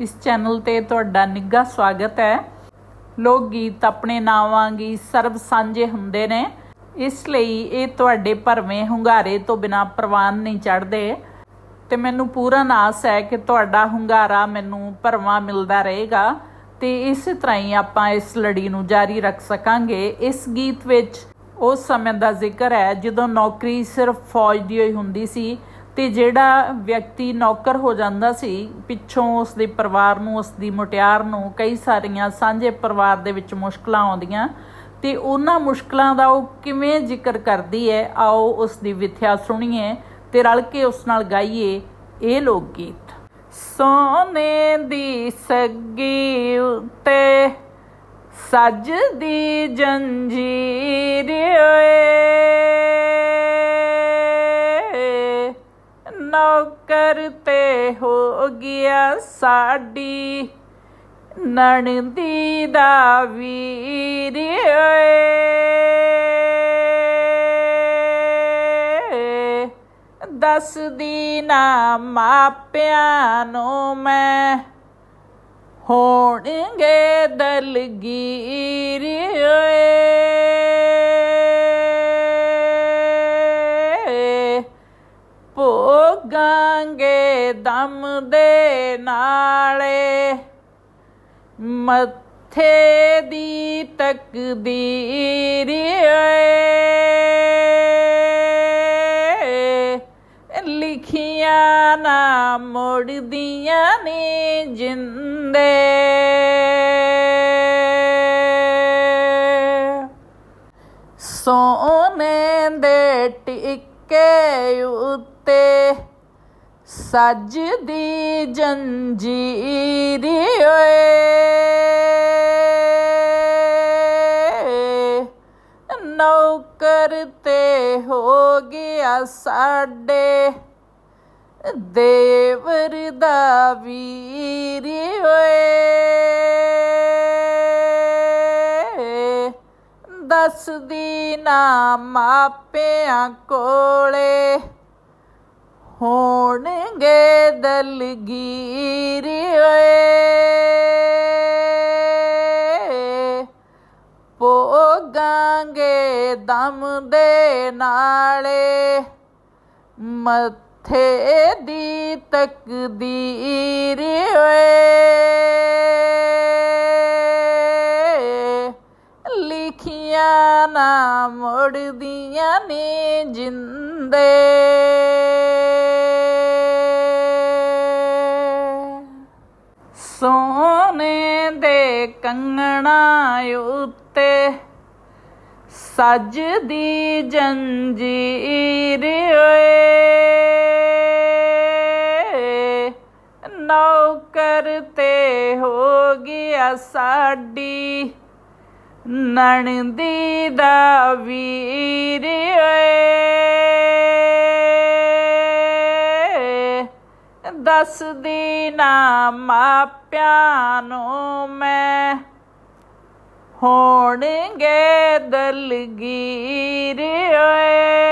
ਇਸ ਚੈਨਲ ਤੇ ਤੁਹਾਡਾ ਨਿੱਘਾ ਸਵਾਗਤ ਹੈ। ਲੋਕ ਗੀਤ ਆਪਣੇ ਨਾਵਾਂ ਗੀ ਸਰਬ ਸਾਂਝੇ ਹੁੰਦੇ ਨੇ। ਇਸ ਲਈ ਇਹ ਤੁਹਾਡੇ ਭਰਵੇਂ ਹੁੰਗਾਰੇ ਤੋਂ ਬਿਨਾ ਪ੍ਰਵਾਨ ਨਹੀਂ ਚੜਦੇ ਤੇ ਮੈਨੂੰ ਪੂਰਨ ਆਸ ਹੈ ਕਿ ਤੁਹਾਡਾ ਹੁੰਗਾਰਾ ਮੈਨੂੰ ਭਰਵਾਂ ਮਿਲਦਾ ਰਹੇਗਾ। ਤੇ ਇਸੇ ਤਰ੍ਹਾਂ ਹੀ ਆਪਾਂ ਇਸ ਲੜੀ ਨੂੰ ਜਾਰੀ ਰੱਖ ਸਕਾਂਗੇ। ਇਸ ਗੀਤ ਵਿੱਚ ਉਸ ਸਮੇਂ ਦਾ ਜ਼ਿਕਰ ਹੈ ਜਦੋਂ ਨੌਕਰੀ ਸਿਰਫ ਫੌਜ ਦੀ ਹੋਈ ਹੁੰਦੀ ਸੀ। ਤੇ ਜਿਹੜਾ ਵਿਅਕਤੀ ਨੌਕਰ ਹੋ ਜਾਂਦਾ ਸੀ, ਪਿੱਛੋਂ ਉਸ ਦੇ ਪਰਿਵਾਰ ਨੂੰ ਉਸ ਦੀ ਮੁਟਿਆਰ ਨੂੰ ਕਈ ਸਾਰੀਆਂ ਸਾਂਝੇ ਪਰਿਵਾਰ ਦੇ ਵਿੱਚ ਮੁਸ਼ਕਲਾਂ ਆਉਂਦੀਆਂ। ਤੇ ਉਹਨਾਂ ਮੁਸ਼ਕਲਾਂ ਦਾ ਉਹ ਕਿਵੇਂ ਜ਼ਿਕਰ ਕਰਦੀ ਹੈ? ਆਓ ਉਸ ਦੀ ਵਿਥਿਆ ਸੁਣੀਏ ਤੇ ਰਲ ਕੇ ਉਸ ਨਾਲ ਗਾਈਏ ਇਹ ਲੋਕ ਗੀਤ ਸੋਨੇ ਦੀ ਸੱਗੀ ਉੱਤੇ ਸੱਜਦੀ ਜੰਜੀਰ ਓਏ। ਨੌਕਰ ਤੇ ਹੋ ਗਿਆ ਸਾਡੀ। ਨਣਦੀ ਦਾ ਵੀਰ ਓਏ। ਦੱਸਦੀ ਨਾ ਮਾਪਿਆਂ ਨੂੰ ਮੈਂ। ਹੋਣਗੇ ਦਲਗੀਰ ਭੋਗਾਂਗੇ ਦਮ ਦੇ ਨਾਲੇ। ਮੱਥੇ ਦੀ ਤਕਦੀਰ ਲਿਖੀਆਂ ਨਾ ਮੁੜਦੀਆਂ ਨੇ ਜਿੰਦੇ। ਸੋਨੇ ਦੇ ਟਿੱਕੇ ਉੱਤੇ ਸੱਜਦੀ ਜੰਜੀਰ ਓਏ। ਨੌਕਰ ਤੇ ਹੋ ਗਿਆ ਸਾਡੇ। ਦੇਵਰ ਦਾ ਵੀਰ ਓਏ। ਦੱਸਦੀ ਨਾ ਮਾਪਿਆਂ ਕੋਲੇ। ਹੋਣਗੇ ਦਲਗੀਰ ਓਏ। ਭੋਗਾਂਗੇ ਦਮ ਦੇ ਨਾਲੇ। ਮੱਥੇ ਦੀ ਤਕਦੀਰ ਓਏ। ਲਿਖੀਆਂ ਨਾ ਮੁੜਦੀਆਂ ਨੇ ਜਿੰਦੇ। ਕੰਗਣਾ ਉੱਤੇ ਸੱਜਦੀ ਜੰਜੀਰ ਓਏ। ਨੌਕਰ ਤੇ ਹੋ ਗਿਆ ਸਾਡੀ ਨਣਦੀ ਦਾ ਵੀਰ ਓਏ। ਦੱਸਦੀ ਨਾ ਮਾਪਿਆਂ ਨੂੰ ਮੈਂ। ਹੋਣਗੇ ਦਲਗੀਰ ਓਏ।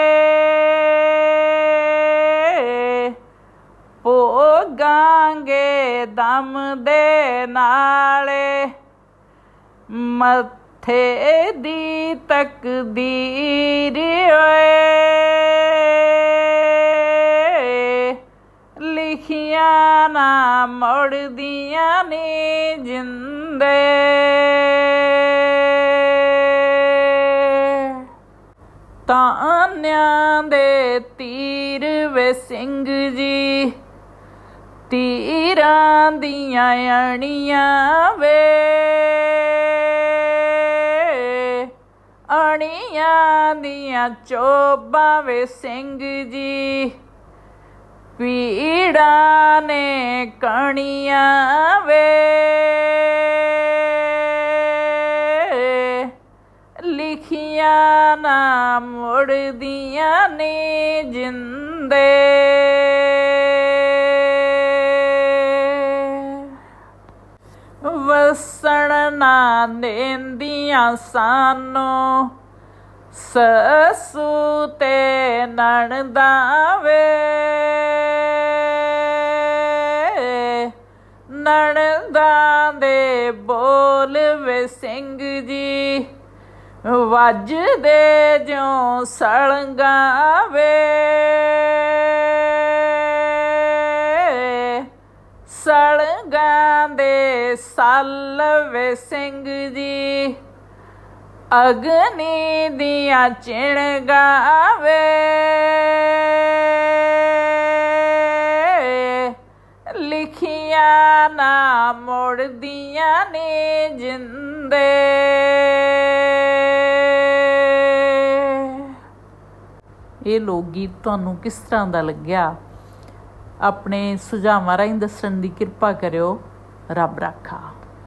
ਪੋਗਾਂਗੇ ਦਮ ਦੇ ਨਾਲੇ। ਮੱਥੇ ਦੀ ਤਕਦੀਰ ਓਏ। ਨਾ ਮੁੜਦੀਆਂ ਨੇ ਜਿੰਦੇ। ਤਾਨਿਆਂ ਦੇ ਤੀਰ ਵੇ ਸਿੰਘ ਜੀ, ਤੀਰਾਂ ਦੀਆਂ ਅਣੀਆਂ ਵੇ। ਅਣੀਆਂ ਦੀਆਂ ਚੋਬਾਂ ਵੇ ਸਿੰਘ ਜੀ ਪੀੜਾਂ ਨੇ ਕਣੀਆਂ ਵੇ। ਲਿਖੀਆਂ ਨਾ ਮੁੜਦੀਆਂ ਨੇ ਜਿੰਦੇ। ਵਸਣ ਨਾ ਦੇਂਦੀਆਂ ਸਾਨੂੰ। ਸਸੂ ਤੇ ਨਣਦਾ ਵੇ। ਸਿੰਘ ਜੀ ਵੱਜਦੇ ਜਿਉਂ ਸਲੰਗਾਂ ਵੇ ਸਲੰਗਾਂ ਦੇ ਸੱਲ ਵੇ ਸਿੰਘ ਜੀ ਅਗਨੀ ਦੀਆਂ ਚਿਣਗਾਂ ਵੇ ਲਿਖੀਆਂ ਨਾ ਮੁੜਦੀਆਂ ਨੇ ਜਿੰਦੇ ਇਹ ਲੋਕ ਗੀਤ ਤੁਹਾਨੂੰ ਕਿਸ ਤਰ੍ਹਾਂ ਦਾ ਲੱਗਿਆ? ਆਪਣੇ ਸੁਝਾਵਾਂ ਰਾਹੀਂ ਦੱਸਣ ਦੀ ਕਿਰਪਾ ਕਰਿਓ। ਰੱਬ ਰਾਖਾ।